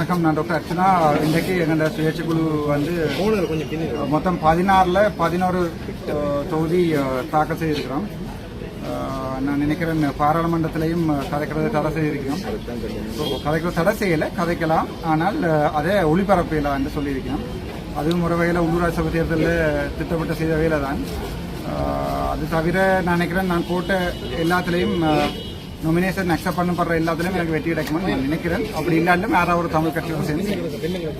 வணக்கம் நான் டாக்டர் அர்ச்சனா. இன்றைக்கு எங்களோட சுயேட்சை குழு வந்து மொத்தம் பதினாறில் பதினோரு தொகுதி தாக்கல் செய்திருக்கிறோம். நான் நினைக்கிறேன் பாராளுமன்றத்திலையும் கதைக்கிறது தடை செய்திருக்கிறோம். ஸோ கதைக்கிறது தடை செய்யலை கதைக்கலாம். ஆனால் அதை ஒளிபரப்பியலாம் என்று சொல்லியிருக்கிறோம். அதுவும் ஒரு வகையில் உள்ளூராட்சி சபை தேர்தலில் திட்டமிட்ட செய்த வேலை தான் அது தவிர நான் நினைக்கிறேன் நான் போட்ட எல்லாத்துலேயும் நொமினேஷன் அக்செப்ட் பண்ணப்படுற எல்லாத்துலயும் எனக்கு வெற்றி கிடைக்கும்னு நான் நினைக்கிறேன். அப்படி இல்லாலும் யாராவது ஒரு தமிழ் கட்சியோட சேர்ந்து.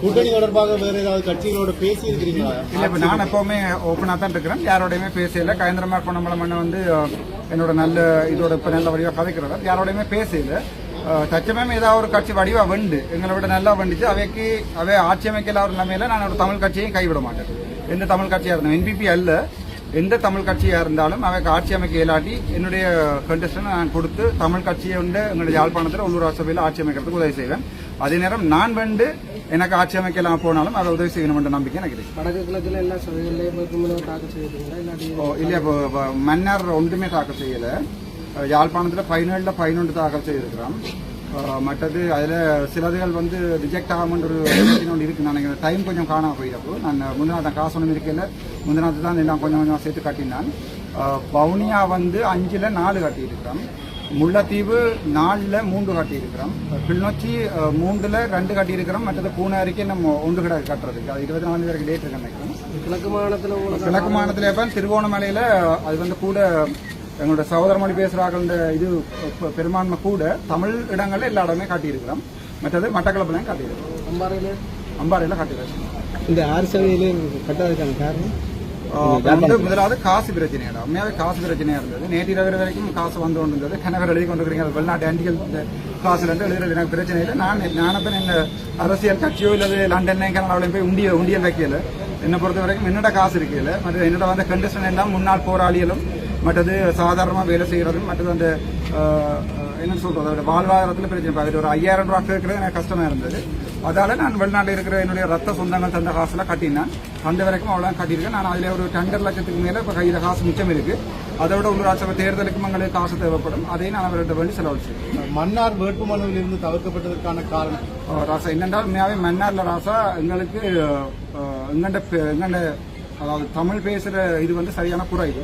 கூட்டணி தொடர்பாக வேற ஏதாவது கட்சிகளோட பேசி இருக்கிறீங்களா இல்ல இப்ப நான் எப்பவுமே ஓப்பனா தான் இருக்கிறேன். யாரோடையுமே பேசல. கயந்திரமார் பொன்னம்பலம் வந்து என்னோட நல்ல இதோட இப்ப நல்ல வடிவா கதைக்கிறவர் யாரோடையுமே பேசல. அஹ், தச்சமயம் ஏதாவது ஒரு கட்சி வடிவா வெண்டு. எங்களை விட நல்லா வந்துச்சு அவைக்கு அவை ஆட்சி அமைக்கல ஒரு நிலைமையில நான் ஒரு தமிழ் கட்சியையும் கைவிட மாட்டேன். எந்த தமிழ் கட்சியா இருந்தோம் என்பிபி அல்ல. எந்த தமிழ் கட்சியா இருந்தாலும் அவைக்கு ஆட்சி அமைக்க இயலாட்டி என்னுடைய கண்டஸ்டன் நான் கொடுத்து தமிழ் கட்சியை வந்து எங்களுடைய யாழ்ப்பாணத்தில் உள்ளூர் சபையில் ஆட்சி அமைக்கிறதுக்கு உதவி செய்வேன். அதே நேரம் நான் வந்து எனக்கு ஆட்சி அமைக்கலாம் போனாலும் அதை உதவி செய்யணும் என்ற நம்பிக்கை எனக்கு இருக்கு. வடக்கு கிழக்குல எல்லா சபைகள்லயும் தாக்கல் செய்திருக்கீங்களா? இல்லாட்டி ஓ, இல்ல இப்போ மன்னர் ஒன்றுமே தாக்கல் செய்யல. யாழ்ப்பாணத்துல பதினேழுல பதினொன்று தாக்கல் செய்திருக்கிறோம் அஹ், மற்றது அதுல சிலதுகள் வந்து ரிஜெக்ட் ஆகாமன்ற ஒன்று இருக்கு நான் டைம் கொஞ்சம் காணாம போயிடப்போ நான் முந்தினாத்த காசு ஒன்றும் இருக்கல. முந்தினாத்து தான் எல்லாம் கொஞ்சம் கொஞ்சம் சேர்த்து கட்டினான். அஹ், வவுனியா வந்து அஞ்சுல நாலு கட்டியிருக்கிறோம் முல்லைத்தீவு நாலுல மூன்று கட்டியிருக்கிறோம் கிளிநொச்சி மூன்றுல ரெண்டு கட்டியிருக்கிறோம் மற்றது பூனாரிக்கு நம்ம ஒன்று கிட கட்டுறதுக்கு. அது இருபத்தி நாலு வரைக்கும் டேட் இருக்கு நினைக்கிறேன். கிழக்கு உங்களுக்கு கிழக்கு மாநிலத்தில் எப்ப திருவோணமலையில அது வந்து கூட எங்களோட சகோதர மொழி பேசுறாங்க இது பெரும்பான்மை கூட தமிழ் இடங்கள்ல எல்லா இடமே காட்டியிருக்கிறோம். மற்றது மட்டக்களப்புலையும் காட்டியிருக்கிறோம். அம்பாறையில? அம்பாறையில காட்டியிருக்கிறோம். இந்த ஆறு சபையிலே கட்டாததுக்கான காரணம்? வந்து முதலாவது காசு பிரச்சனையா உண்மையாவே காசு பிரச்சனையா இருந்தது. நேற்று இரவு வரைக்கும் காசு வந்து கொண்டு இருந்தது கணவர் எழுதி கொண்டு இருக்கிறீங்க வெளிநாட்டு ஆண்டிகள் காசுல இருந்து எழுதுறது எனக்கு பிரச்சனை இல்லை. நான் ஞானப்பன் என்ன அரசியல் கட்சியோ இல்லது லண்டன்ல கனடாவிலையும் போய் உண்டிய உண்டியல் வைக்கல. என்னை பொறுத்த வரைக்கும் என்னோட காசு இருக்கல மற்ற என்னோட வந்த கண்டிஷன் எல்லாம் முன்னாள் போராளிகளும் மற்றது சாதாரணமா வேலை செய்யறதும் மற்றது அந்த என்ன சொல்றது? அதோட வாழ்வாதாரத்துல பிரச்சனை அதுல ஒரு ஐயாயிரம் ரூபாய் கேட்கறது எனக்கு கஷ்டமா இருந்தது அதால நான் வெளிநாட்டில் இருக்கிற என்னுடைய ரத்த சொந்தங்கள் தந்த காசுல கட்டினேன் அந்த வரைக்கும் அவ்வளோ கட்டியிருக்கேன் நான் அதில் ஒரு ரெண்டரை லட்சத்துக்கு மேல இப்போ கையில் காசு மிச்சம் இருக்கு அதோட உள்ளூராட்சி சபை தேர்தலுக்கும் எங்களுக்கு காசு தேவைப்படும் அதையும் நான் அவர்கிட்ட வேண்டி செலவழிச்சு மன்னார் வேட்புமனுவில் இருந்து தவிர்க்கப்பட்டதற்கான காரணம் ராசா என்னென்றால் உண்மையாவே மன்னார்ல ராசா எங்களுக்கு எங்கண்ட எங்கண்ட அதாவது தமிழ் பேசுற இது வந்து சரியான குறைவு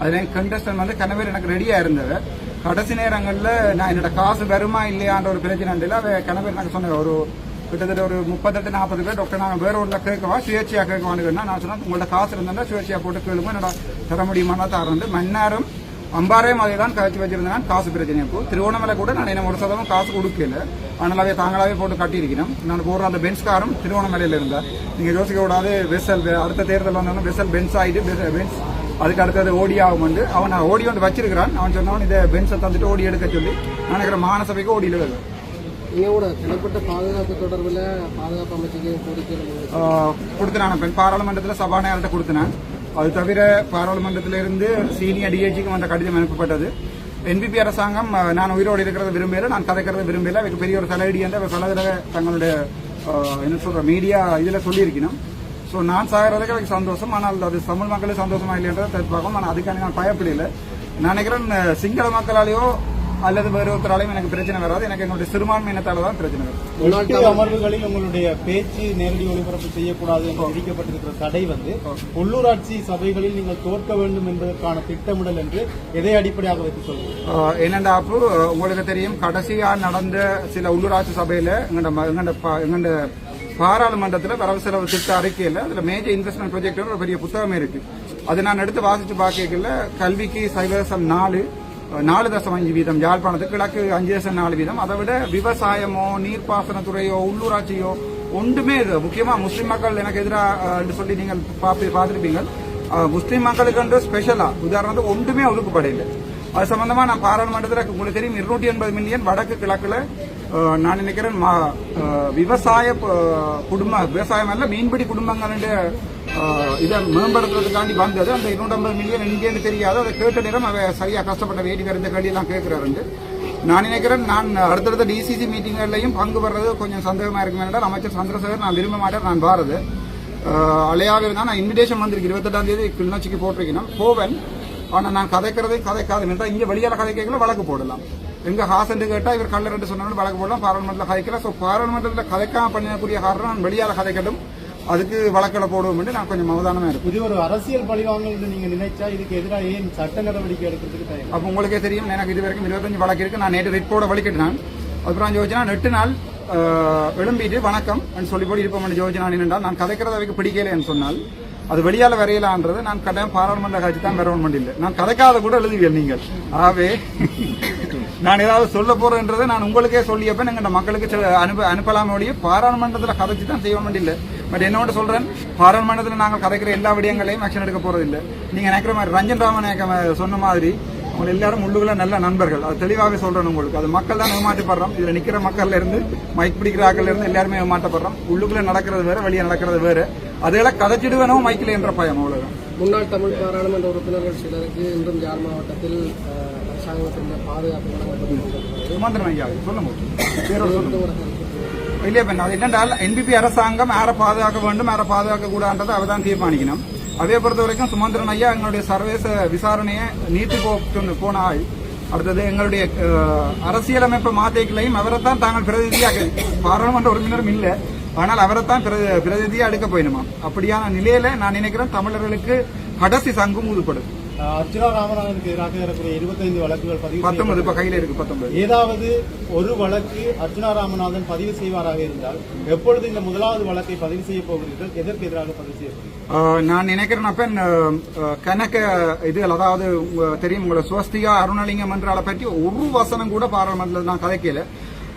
அதனால கண்டஸ்டன் வந்து கணவர் எனக்கு ரெடியா இருந்தது. கடைசி நேரங்களில் நான் என்னோட காசு வருமா இல்லையான்ற ஒரு பிரச்சனை இல்லை அவ கணவர் எனக்கு சொன்னேன் ஒரு கிட்டத்தட்ட ஒரு முப்பத்தெட்டு நாற்பது பேர் டாக்டர் நான் வேற ஊரில் கேட்கவா சுயேட்சையாக கேட்கவான்னு நான் சொன்னேன் உங்களோட காசு இருந்தா சுயேட்சையாக போட்டு கேளுங்க என்னோட தர முடியுமானா தரந்து மன்னாரும் அம்பாரையும் அதே தான் கழிச்சு வச்சிருந்தேன் காசு பிரச்சனை இப்போ திருவோணமலை கூட நான் என்ன ஒரு சதவீதம் காசு கொடுக்கல. அதனால தாங்களாவே போட்டு கட்டியிருக்கிறேன் நான் போடுற அந்த பென்ஸ் காரும் இருந்தேன் நீங்கள் நீங்க யோசிக்க கூடாது வெசல் அடுத்த தேர்தல் வந்தாலும் வெசல் பென்ஸ் ஆயிட்டு பென்ஸ் அதுக்கு அடுத்தது ஓடி ஆகும் வந்து. அவன் ஓடி வந்து வச்சிருக்கிறான். அவன் சொன்னவன் இதை பென்ஸை தந்துட்டு ஓடி எடுக்க சொல்லி. நான் மானசபைக்கு ஓடியில் வருவேன் நீங்க கூட தனிப்பட்ட பாதுகாப்பு தொடர்புல பாதுகாப்பு அமைச்சுக்கு கோரிக்கை கொடுத்தனான். பாராளுமன்றத்தில் சபாநாயகர்கிட்ட கொடுத்தனான். அது தவிர பாராளுமன்றத்தில இருந்து சீனியர் டிஏஜிக்கு வந்த கடிதம் அனுப்பப்பட்டது. என்பிபி அரசாங்கம் நான் உயிரோடு இருக்கிறத விரும்பல நான் கதைக்கிறத விரும்பல. அதுக்கு பெரிய ஒரு தலையடி என்று பல தடவை தங்களுடைய என்ன சொல்ற மீடியா இதில் சொல்லியிருக்கணும். ஸோ நான் சாகிறதுக்கு எனக்கு சந்தோஷம். ஆனால் அது தமிழ் மக்களுக்கு சந்தோஷமா இல்லைன்றதை தெரிஞ்சுப்பாக்கும் ஆனால் அதுக்காண்டி நான் பயப்படல. நான் நினைக்கிறேன் சிங்கள மக்களாலேயோ அல்லது வேறு ஒருத்தராலையும் எனக்கு பிரச்சனை வராது. எனக்கு என்னுடைய சிறுபான்மை இனத்தால தான் பிரச்சனை வரும். அமர்வுகளில் உங்களுடைய பேச்சு நேரடி ஒளிபரப்பு செய்யக்கூடாது என்று விதிக்கப்பட்டிருக்கிற தடை வந்து உள்ளூராட்சி சபைகளில் நீங்கள் தோற்க வேண்டும் என்பதற்கான திட்டமிடல் என்று எதை அடிப்படையாக வைத்து சொல்லுங்கள் என்னண்டா அப்போ உங்களுக்கு தெரியும் கடைசியா நடந்த சில உள்ளூராட்சி சபையில எங்கண்ட எங்கண்ட பாராளுமன்றத்தில் வரவு செலவு திட்ட அறிக்கையில் அதில் மேஜர் இன்வெஸ்ட்மெண்ட் ப்ராஜெக்ட் ஒரு பெரிய புத்தகமே இருக்கு. அது நான் எடுத்து வாசிச்சு பார்க்கல கல்விக்கு சைவசம் நாலு நாலு தசம் அஞ்சு வீதம் யாழ்ப்பாணத்துக்கு கிழக்கு அஞ்சு தசம் நாலு வீதம். அதை விட விவசாயமோ நீர்ப்பாசனத்துறையோ உள்ளூராட்சியோ ஒன்றுமே இது முக்கியமா முஸ்லிம் மக்கள் எனக்கு எதிராக சொல்லி நீங்கள் பார்த்து பார்த்திருப்பீங்க. முஸ்லீம் முஸ்லிம் மக்களுக்கு வந்து ஸ்பெஷலா உதாரணத்துக்கு ஒன்றுமே ஒதுக்கப்படையில்லை அது சம்பந்தமா நான் பாராளுமன்றத்தில் உங்களுக்கு தெரியும் இருநூற்றி எண்பது மில்லியன் வடக்கு கிழக்குல நான் நினைக்கிறேன் மா- விவசாய குடும்ப விவசாயம் அல்ல மீன்பிடி குடும்பங்களுடைய இதை மேம்படுத்துறதுக்காண்டி வந்தது அந்த இருநூற்றம்பது மில்லியன் எங்கேன்னு தெரியாது அதை கேட்ட நேரம் அவ சரியா கஷ்டப்பட்ட வேடி கருந்த கேள்வி எல்லாம் கேட்கிறாரு நான் நினைக்கிறேன் நான் அடுத்தடுத்த டிசிசி மீட்டிங்கள்லையும் பங்கு வர்றது கொஞ்சம் சந்தேகமா இருக்கும் என்றால் அமைச்சர் சந்திரசேகர் நான் விரும்ப மாட்டேன் நான் பாரது அலையாக இருந்தால் நான் இன்விடேஷன் வந்திருக்கு இருபத்தெட்டாம் தேதி கிளிநொச்சிக்கு போட்டிருக்கேன் போவேன் ஆனால் நான் கதைக்கிறதே கதைக்காது என்றால் இங்கே கதை கதைக்கல வழக்கு போடலாம் எங்க ஹாசன் கேட்டா இவர் கல்லர் என்று சொன்னாலும் வழக்கு போடலாம். பாராளுமன்றத்தில் கதைக்கல. ஸோ பாராளுமன்றத்தில் கதைக்காம பண்ணக்கூடிய காரணம் நான் வெளியால கதைக்கட்டும். அதுக்கு வழக்கில் போடுவோம் என்று நான் கொஞ்சம் அவதானமா இருக்கும் இது ஒரு அரசியல் பழிவாங்கல் நீங்க நினைச்சா இதுக்கு எதிராக ஏன் சட்ட நடவடிக்கை எடுக்கிறதுக்கு அப்போ உங்களுக்கே தெரியும் எனக்கு இது வரைக்கும் இருபத்தஞ்சு வழக்கு இருக்கு. நான் நேற்று ரிப்போட வலிக்கிட்டேன். அப்புறம் யோஜனா எட்டு நாள் எழும்பிட்டு வணக்கம் சொல்லி போய் இருப்போம் யோஜனா நின்றால் நான் கதைக்கிறத அவைக்கு பிடிக்கலைன்னு சொன்னால் அது வெளியால வரையலான்றது. நான் கட்டாயம் பாராளுமன்ற கட்சி தான் வரவன் இல்லை. நான் கதைக்காத கூட எழுதுவீர்கள் நீங்கள். ஆகவே நான் ஏதாவது சொல்ல போறேன்றதை நான் உங்களுக்கே சொல்லியப்ப எங்க மக்களுக்கு சில அனுப்ப அனுப்பலாம் ஒழிய பாராளுமன்றத்தில் கதைச்சு தான் செய்ய வேண்டியில்லை. பட் என்னோட சொல்றேன் பாராளுமன்றத்தில் நாங்கள் கதைக்கிற எல்லா விடயங்களையும் ஆக்ஷன் எடுக்க போகிறதில்லை நீங்க நினைக்கிற மாதிரி ரஞ்சன் ராமநாயக்கம் சொன்ன மாதிரி அவங்க எல்லாரும் உள்ளுக்குள்ள நல்ல நண்பர்கள். அது தெளிவாகவே சொல்றேன் உங்களுக்கு. அது மக்கள் தான் ஏமாற்றப்படுறோம். இதுல நிக்கிற மக்கள்ல இருந்து மைக் பிடிக்கிற ஆட்கள்ல இருந்து எல்லாருமே ஏமாற்றப்படுறோம். உள்ளுக்குள்ள நடக்கிறது வேற வெளியே நடக்கிறது வேற. அதெல்லாம் கதைச்சிடுவேனோ மைக்கில் என்ற பயம் அவ்வளவுதான். முன்னாள் தமிழ் பாராளுமன்ற உறுப்பினர்கள் சிலருக்கு இன்றும் ஜார் மாவட்டத்தில் அஹ், பாதுகாப்பு சுமந்திரன் ஐயா சொல்லுங்க. பேரோட சொல்லுங்க. இல்லையா பெண் அது என்னென்றால் என்பிபி அரசாங்கம் யாரை பாதுகாக்க வேண்டும் யாரை பாதுகாக்க கூடாதுன்றதை அவர் தான் தீர்மானிக்கணும். அதே பொறுத்த வரைக்கும் சுமந்திரன் ஐயா எங்களுடைய சர்வதேச விசாரணையை நீட்டி போ- போன ஆள் அடுத்தது எங்களுடைய அஹ், அரசியலமைப்பு மாத்தைகளையும் அவரை தான் தாங்கள் பிரதிநிதியாக பாராளுமன்ற உறுப்பினரும் இல்லை. ஆனால் அவரைத்தான் பிரதி- பிரதிநிதியாக எடுக்க போயிடுமா அப்படியான நிலையில நான் நினைக்கிறேன் தமிழர்களுக்கு கடைசி சங்கம் ஊதுபடும் அர்ச்சுனா ராமநாதனுக்கு எதிராக இருக்கக்கூடிய இருபத்தைந்து வழக்குகள் பதிவு பத்தொன்பது இப்ப கையில இருக்கு பத்தொன்பது. ஏதாவது ஒரு வழக்கு அர்ச்சுனா ராமநாதன் பதிவு செய்வாராக இருந்தால் எப்பொழுது இந்த முதலாவது வழக்கை பதிவு செய்ய போகிறீர்கள்? எதற்கு எதிராக பதிவு செய்ய நான் நினைக்கிறேன் அப்ப கணக்க இதுகள் அதாவது தெரியும் உங்களை சுவஸ்திகா அருணலிங்கம் என்றால பற்றி ஒரு வசனம் கூட பாராளுமன்றத்தில் நான் கதைக்கல.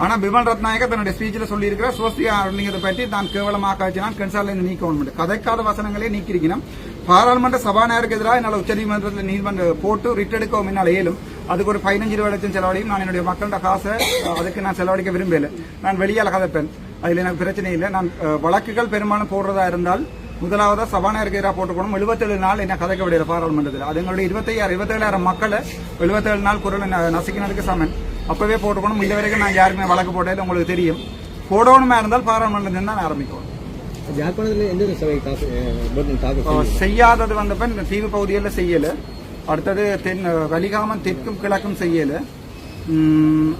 ஆனா பிமல் ரத்நாயக தன்னுடைய ஸ்பீச்சில் சொல்லியிருக்கிற சுவஸ்திகா அருணலிங்கத்தை பற்றி தான் கேவலமாக நான் கன்சால இருந்து நீக்க கதைக்காத வசனங்களே நீக்கிருக்கணும் பாராளுமன்ற சபாநாயகருக்கு எதிராக என்னால் உச்சநீதிமன்றத்தில் நீதிமன்ற போட்டு ரிட் எடுக்கவும் என்னால் இயலும். அதுக்கு ஒரு பதினஞ்சு ரூபாய் லட்சம் செலவழியும் நான் என்னுடைய மக்களோட காசை அதுக்கு நான் செலவழிக்க விரும்பல நான் வெளியால கதைப்பேன் அதில் எனக்கு பிரச்சனை இல்லை. நான் வழக்குகள் பெரும்பாலும் போடுறதா இருந்தால் முதலாவதாக சபாநாயகருக்கு எதிராக போட்டுக்கணும். எழுபத்தேழு நாள் என்ன கதைக்க விடையில பாராளுமன்றத்தில். அது எங்களுடைய இருபத்தையாயிரம் இருபத்தேழாயிரம் மக்களை எழுபத்தேழு நாள் குரல் நசிக்கினதுக்கு சமன். அப்பவே போட்டுக்கணும். இந்த வரைக்கும் நான் யாருக்குமே வழக்கு போட்டது உங்களுக்கு தெரியும். போடணுமா இருந்தால் பாராளுமன்றத்தில் தான் ஆரம்பிக்கணும். செய்யாதது வந்தப்ப இந்த தீவு பகுதிகளில் செய்யல. அடுத்தது தென் வலிகாமன் தெற்கும் கிழக்கும் செய்யல.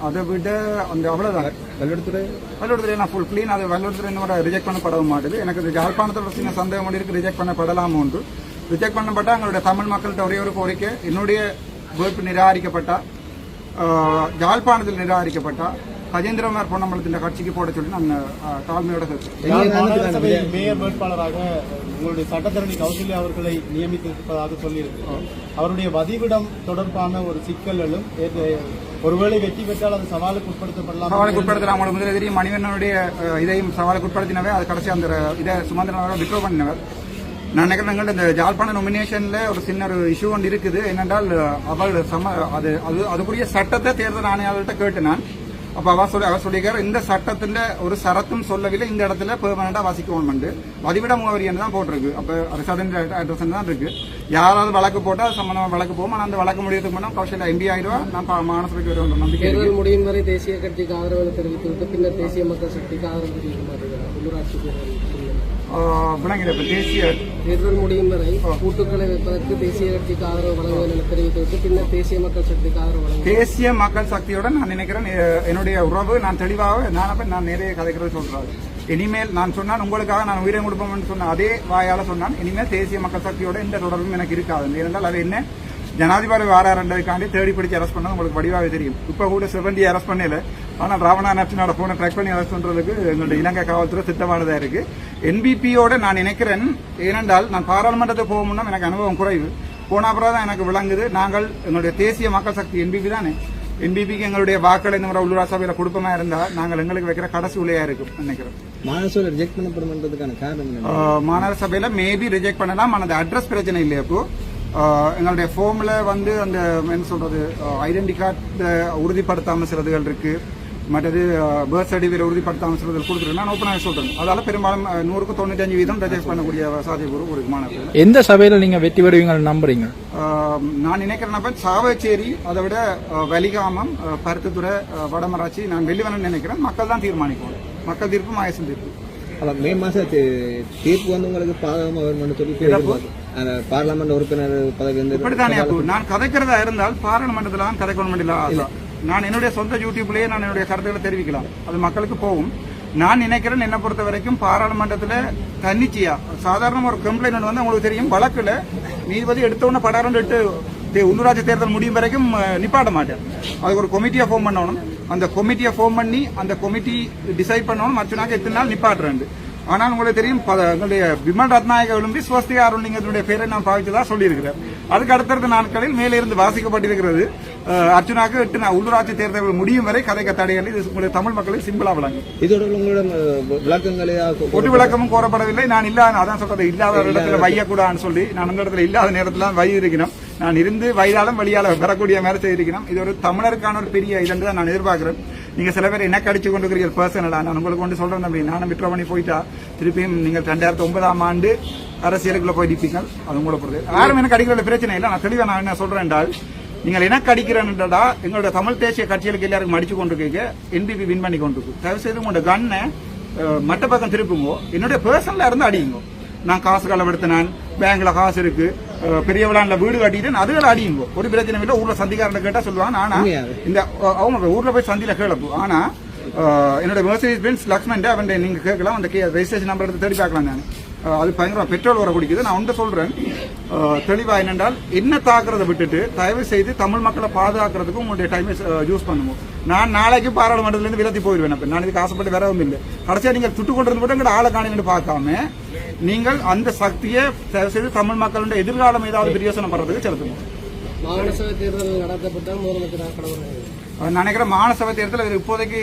அதை விட அந்த அவ்வளவுதான். கல்வெடுத்துறை வல்லுறுத்துறை நான் ஃபுல் க்ளீன் அது வல்லுறுத்துறை இன்னும் ரிஜெக்ட் பண்ணப்படவும் மாட்டுது. எனக்கு இது யாழ்ப்பாணத்தில் சின்ன சந்தேகம் ஒன்று இருக்கு. ரிஜெக்ட் பண்ணப்படலாம் ஒன்று ரிஜெக்ட் பண்ணப்பட்டா எங்களுடைய தமிழ் மக்கள்கிட்ட ஒரே ஒரு கோரிக்கை. என்னுடைய வேட்பு நிராகரிக்கப்பட்டா ஆஹ், யாழ்ப்பாணத்தில் நிராகரிக்கப்பட்டா கஜேந்திரமார் பொன்னம்பலத்தின் கட்சிக்கு போட சொல்லி நான் தாழ்மையோட மேயர் வேட்பாளராக உங்களுடைய சட்டத்தரணி கௌசல்யா அவர்களை நியமித்திருப்பதாக சொல்லியிருக்கிறோம். அவருடைய வதிவிடம் தொடர்பான ஒரு சிக்கல்களும் ஒருவேளை வெற்றி பெற்றால் அது சவாலுக்கு உட்படுத்தப்படலாம்? சவாலுக்கு உட்படுத்தலாம். உங்களுக்கு முதல்ல தெரியும் மணிவண்ணனுடைய இதையும் சவாலுக்கு உட்படுத்தினவே அது கடைசி அந்த இதை சுமந்திரனாக விட்ரோ பண்ணினவர். நான் நினைக்கிறேன் இந்த ஜாழ்ப்பாண நொமினேஷன்ல ஒரு சின்ன ஒரு இஷ்யூ ஒன்று இருக்குது. என்னென்றால் அவள் சம அது அது அதுக்குரிய சட்டத்தை தேர்தல் ஆணையாளர்கிட்ட கேட்டு நான் அப்ப அவ சொல்லி அவர் சொல்லியிருக்காரு இந்த சட்டத்துல ஒரு சரத்தும் சொல்லவில்லை இந்த இடத்துல பெர்மனண்டா வசிக்கணும் வதிவிட முகவரி தான் போட்டிருக்கு அப்ப சடன் அட்ரஸ் தான் இருக்கு யாராவது வழக்கு போட்டா அது வழக்கு போகும் ஆனா அந்த வழக்கு முடியறதுக்கு முன்னாடி கௌசல்யா எம்பி ஆயிடுவா நான் மாநகரசபைக்கு வருவேன் நம்பிக்கை முடியும் வரை தேசிய கட்சிக்கு ஆதரவு தெரிவித்துவிட்டு பின்னர் தேசிய மக்கள் சக்திக்கு ஆதரவு தெரிவிக்க மாட்டேங்கிறார் உள்ளூராட்சி இப்ப தேசிய தேர்தல் முடியும் வரை கூட்டுக்களை வைப்பதற்கு தேசிய கட்சிக்கு ஆதரவு வழங்குவேன் என தெரிவித்துவிட்டு பின்னர் தேசிய மக்கள் சக்திக்கு ஆதரவு வழங்குவேன் தேசிய மக்கள் சக்தியோட நான் நினைக்கிறேன் என்னுடைய உறவு நான் தெளிவாக நான் நான் நிறைய கதைக்கிறது சொல்றாரு இனிமேல் நான் சொன்னான் உங்களுக்காக நான் உயிரை கொடுப்போம்னு சொன்ன அதே வாயால சொன்னான் இனிமேல் தேசிய மக்கள் சக்தியோட எந்த தொடர்பும் எனக்கு இருக்காது. ஏனென்றால் அது என்ன? ஜனாதிபதி வாராண்டதுக்காண்டி தேடி பிடிச்சு அரெஸ்ட் பண்ணது உங்களுக்கு வடிவாக தெரியும். இப்ப கூட செவந்தி அரெஸ்ட் பண்ணல. ஆனால் ராவணா நட்சனோட போனை ட்ராக் பண்ணி அரெஸ்ட் பண்றதுக்கு எங்களுடைய இலங்கை காவல்துறை திட்டமானதா இருக்கு. என்பிபியோட நான் நினைக்கிறேன் ஏனென்றால் நான் பாராளுமன்றத்துக்கு போக முன்னும் எனக்கு அனுபவம் குறைவு. போன அப்புறம் தான் எனக்கு விளங்குது. நாங்கள் எங்களுடைய தேசிய மக்கள் சக்தி என்பிபி தானே. என்பிபிக்கு எங்களுடைய வாக்களை இந்த முறை உள்ளூரா சபையில கொடுப்பமா இருந்தா நாங்கள் எங்களுக்கு வைக்கிற கடைசி உலையா இருக்கும். நினைக்கிறேன் மாநகர ரிஜெக்ட் பண்ணப்படும்ன்றதுக்கான காரணம் மாநகர சபையில மேபி ரிஜெக்ட் பண்ணலாம். ஆனால் அந்த அட்ரஸ் பிரச்சனை இல்லை இப்போ எங்களுடைய ஃபார்ம்ல வந்து அந்த என்ன சொல்றது ஐடென்டி கார்டு உறுதிப்படுத்தாம சிலதுகள் இருக்கு. மற்றது பர்த் சர்டிஃபிகேட் உறுதிப்படுத்தாம சிலதுகள் கொடுத்துருக்கு நான் ஓப்பனாக சொல்றேன். அதால பெரும்பாலும் நூறுக்கு தொண்ணூத்தஞ்சு வீதம் ரிஜெக்ட் பண்ணக்கூடிய சாத்தியக்கூறு ஒரு மாநகரில் எந்த சபையில நீங்க வெற்றி பெறுவீங்கன்னு நம்புறீங்க? நான் நினைக்கிறேன் சாவச்சேரி அதை விட வலிகாமம் பருத்தித்துறை வடமராட்சி நான் வெளிவரணும்னு நினைக்கிறேன். மக்கள் தான் தீர்மானிக்கணும். மக்கள் தீர்ப்பு மாயசன் தீர்ப்பு அப்ப மே மாசம் தீ- தீர்ப்பு வந்து உங்களுக்கு பாதகமா வரும்னு சொல்லி பார்லமெண்ட் உறுப்பினர் பதவி வந்து நான் கதைக்கிறதா இருந்தால் பாராளுமன்றத்தில் தான் கதைக்கணும் இல்ல. நான் என்னுடைய சொந்த யூடியூப்லயே நான் என்னுடைய கருத்துக்களை தெரிவிக்கலாம். அது மக்களுக்கு போகும். நான் நினைக்கிறேன் என்னை பொறுத்த வரைக்கும் பாராளுமன்றத்தில் தன்னிச்சையா சாதாரண ஒரு கம்ப்ளைண்ட் ஒன்று வந்து உங்களுக்கு தெரியும் வழக்கில் நீதிபதி எடுத்தவொடனே படாரம் எட்டு உள்ளூராட்சி தேர்தல் முடியும் வரைக்கும் நிப்பாட மாட்டேன் அதுக்கு ஒரு கமிட்டியை ஃபார்ம் பண்ணணும். அந்த கமிட்டியை ஃபார்ம் பண்ணி அந்த கமிட்டி டிசைட் பண்ணணும். மற்றனாக்க எத்தனை நாள் நிப்பாட்டுறேன் ஆனால் உங்களுக்கு தெரியும் ப- எங்களுடைய விமல் ரத்நாயக விளம்பி ஸ்வஸ்திகா அருள்லிங்கத்தினுடைய பேரை நான் பாவிச்சதா சொல்லியிருக்கிறேன். அதுக்கு அடுத்தடுத்த நாட்களில் மேலே இருந்து வாசிக்கப்பட்டிருக்கிறது. அஹ், அர்ச்சுனாக்கு எட்டு உள்ளூராட்சி தேர்தல் முடியும் வரை கதைக்க தடைகள் இது உங்களுடைய தமிழ் மக்களுக்கு சிம்பிளா விளங்கும். இதோட விளக்கங்கள் விளக்கமும் கோரப்படவில்லை. நான் இல்லாத அதான் சொல்றது இல்லாத இடத்துல வையக்கூடாதுன்னு சொல்லி நான் அந்த இடத்துல இல்லாத நேரத்துல வை இருக்கணும் நான் இருந்து வயதாலும் வழியால வரக்கூடிய மாதிரி செய்திருக்கணும் இது ஒரு தமிழருக்கான ஒரு பெரிய இதன்று தான் நான் எதிர்பார்க்கிறேன். நீங்க சில பேர் என்ன கடிச்சு கொண்டு இருக்கிறீர்கள் பர்சனலா நான் உங்களுக்கு கொண்டு சொல்றேன் தம்பி. நானும் விட்ரோ பண்ணி போயிட்டா. திருப்பியும் நீங்கள் ரெண்டாயிரத்தி ஒன்பதாம் ஆண்டு அரசியலுக்குள்ள போய் நிற்பீங்க அது உங்களை பொறுத்து யாரும் எனக்கு அடிக்கிற பிரச்சனை இல்லை. நான் தெளிவா நான் என்ன சொல்றேன் என்றால் நீங்கள் என்ன கடிக்கிறேன்டா எங்களோட தமிழ் தேசிய கட்சிகளுக்கு எல்லாருக்கும் அடிச்சு கொண்டு இருக்கீங்க என்பிபி வின் பண்ணி கொண்டு இருக்கு தயவு செய்து உங்களோட கண்ணை மட்ட பக்கம் திருப்புங்கோ. என்னுடைய பர்சனலா இருந்து அடியுங்கோ. நான் காசு களவெடுத்தினான் பேங்க்ல காசு இருக்கு. பெரிய விழான்ல வீடு கட்டிட்டு அதுகளை அடியுங்கோ. ஒரு பிரச்சனை இல்லை. ஊர்ல சந்திக்காரன் கேட்டா சொல்லுவாங்க. ஆனா உண்மையாவே? இந்த அவங்க ஊர்ல போய் சந்தியில கேளப்பு. ஆனா அஹ், என்னோட மெர்சடிஸ் பென்ஸ் லக்ஷ்மன் அவன் நீங்க கேட்கலாம். அந்த ரெஜிஸ்ட்ரேஷன் நம்பர் எடுத்து தேடி பார்க்கலாம் நான். அது பயங்கரமாக பெட்ரோல் வர குடிக்குது. நான் ஒன்று சொல்கிறேன் தெளிவாக என்னென்றால் என்ன தாக்குறதை விட்டுட்டு தயவு செய்து தமிழ் மக்களை பாதுகாக்கிறதுக்கு உங்களுடைய டைமை யூஸ் பண்ணுவோம் நான் நாளைக்கு பாராளுமன்றத்துலேருந்து விலத்தி போயிடுவேன் அப்போ. நான் இதுக்கு ஆசைப்பட்டு வரவும் இல்லை. கடைசியாக நீங்கள் துட்டு கொண்டு இருந்து கூட ஆளை காணுங்கன்னு பார்க்காம நீங்கள் அந்த சக்தியை தயவு செய்து தமிழ் மக்களுடைய எதிர்காலம் ஏதாவது பிரயோசனம் பண்ணுறதுக்கு செலுத்துவோம் மாகாண சபை தேர்தல் நடத்தப்பட்டால் முதலமைச்சர் கடவுள் நான் நினைக்கிறேன் மாநசபை தேர்தல் அவர் இப்போதைக்கு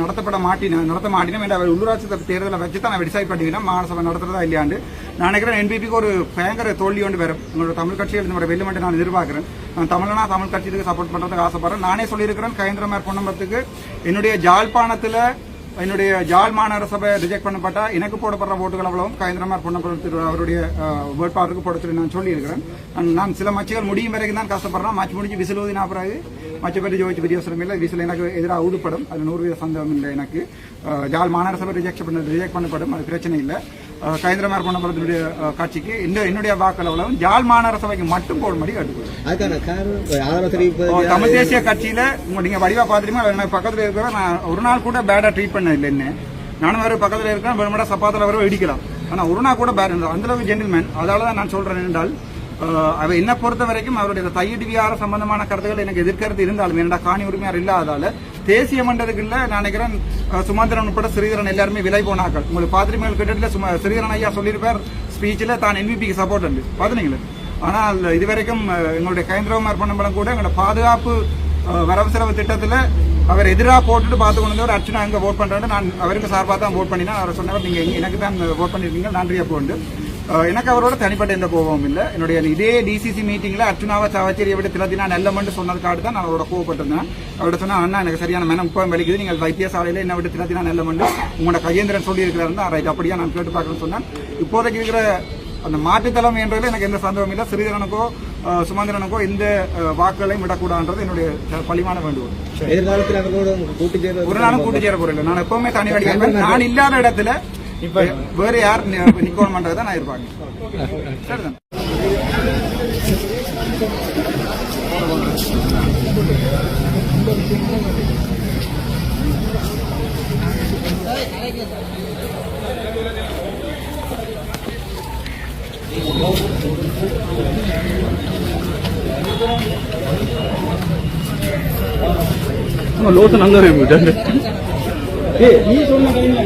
நடத்தப்பட மாட்டின நடத்த மாட்டினோம். என்ற அவர் உள்ளூராட்சி தேர்தலை வச்சு தான் நான் டிசைட் பண்ணிக்கிறேன் மாநசபை நடத்துறதா இல்லையாண்டு. நினைக்கிறேன் என்பிபிக்கு ஒரு பயங்கர தோல்வி ஒன்று வரும். உங்களோட தமிழ் கட்சியில் இருந்து மாதிரி வெல்லுமென்று நான் எதிர்பார்க்கிறேன். நான் தமிழனா தமிழ் கட்சிக்கு சப்போர்ட் பண்றதுக்கு ஆசைப்படுறேன். நானே சொல்லியிருக்கிறேன் கயந்திரமார் பொன்னம்பத்துக்கு என்னுடைய ஜாழ்ப்பாணத்துல என்னுடைய ஜாழ் மாநகர சபை ரிஜெக்ட் பண்ணப்பட்டால் எனக்கு போடப்படுற ஓட்டுகள் அவ்வளவும் கயந்திரமார் பொன்னம்பலம் அவருடைய வேட்பாளருக்கு போட சொல்லி நான் சொல்லியிருக்கிறேன். நான் சில மச்சுகள் முடியும் வரைக்கும் தான் கஷ்டப்படுறேன். மச்சு முடிஞ்சு விசில் ஊதினா பிறகு மச்சை பற்றி ஜோதிச்சு பிரியோசனம் இல்லை. விசில் எனக்கு எதிராக ஊதுப்படும் அது நூறு வீத சந்தேகம் இல்லை எனக்கு. ஜாழ் மாநகர சபை ரிஜெக்ட் பண்ண ரிஜெக்ட் பண்ணப்படும். அது பிரச்சனை இல்லை. அஹ், கயந்திரமார் பொன்னம்பலத்தினுடைய கட்சிக்கு இந்த என்னுடைய வாக்கள் அவ்வளவும் ஜாழ் மாநகர சபைக்கு மட்டும் போடும்படி ஓ, தமிழ் தேசிய கட்சியில உங்க நீங்க வடிவா எனக்கு பக்கத்துல இருக்கிற நான் ஒரு நாள் கூட பேடா ட்ரீட் பண்ண இல்லை என்ன நானும் வேற பக்கத்துல இருக்கேன் வெறுமடா சப்பாத்துல வர இடிக்கலாம். ஆனா ஒரு நாள் கூட பேட் அந்த அளவுக்கு ஜென்டில்மேன் அதனால தான் நான் சொல்றேன் என்றால் அஹ், அவர் என்ன பொறுத்த வரைக்கும் அவருடைய தையீடு வியார சம்பந்தமான கருத்துக்கள் எனக்கு எதிர்க்கிறது இருந்தாலும் என்னடா காணி உரிமையார் இல்லாதால தேசிய மன்றத்துக்குள்ள நான் நினைக்கிறேன் சுமந்திரன் உட்பட ஸ்ரீதரன் எல்லாருமே விலை போனாக்கள் உங்களுக்கு பாத்திரிமைகள் கிட்டத்தில் சும ஸ்ரீதரன் ஐயா சொல்லியிருப்பார் ஸ்பீச்சில் தான் என்பிபிக்கு சப்போர்ட் உண்டு. பார்த்துனீங்களே ஆனால் இதுவரைக்கும் எங்களுடைய கைந்திரகுமார் பொன்னம்பலம் கூட எங்களோட பாதுகாப்பு வரவு செலவு திட்டத்தில் அவர் எதிராக போட்டுட்டு பார்த்து கொண்டு ஒரு அர்ச்சனா அங்கே ஓட் பண்ணுறாரு நான் அவருக்கு சார்பாக தான் ஓட் பண்ணினா அவர் சொன்னவர் நீங்கள் எனக்கு தான் ஓட் பண்ணியிருக்கீங்க நன்றியாக போண்டு எனக்கு அவரோட தனிப்பட்ட எந்த கோபமும் இல்லை. என்னுடைய இதே டிசிசி மீட்டிங்கில் அர்ச்சனாவை சாவச்சேரியை விட திலத்தினா நல்லமண்டு சொன்னதுக்காக தான் நான் அவரோட கோவப்பட்டிருந்தேன். அவரோட சொன்னா அண்ணா எனக்கு சரியான மனம் இப்போ வலிக்குது. நீங்கள் வைத்தியசாலையில் என்ன விட்டு திலத்தினா நல்லமண்டு உங்களோட கையேந்திரன் சொல்லியிருக்கிறாரு ரைட் அப்படியா நான் கேட்டு பார்க்கணும்னு சொன்னேன். இப்போதைக்கு இருக்கிற அந்த மாற்றுத்தளம் என்றதில் எனக்கு எந்த சந்தேகமும் இல்லை. ஸ்ரீதரனுக்கோ அஹ், சுமந்திரனுக்கோ எந்த வாக்குகளையும் விடக்கூடாதுன்றது என்னுடைய பழிவான வேண்டுகோள். எதிர்காலத்தில் ஒரு நாளும் கூட்டு சேர போறேன் நான் எப்பவுமே தனி வழி நான் இல்லாத இடத்துல இப்ப வேற யார் நி- நிக்கணும்ன்றதை நான் எதிர்பார்க்கிறேன் சரிதான். லோசன் அங்கே இருக்கு. நீ சொன்ன கையில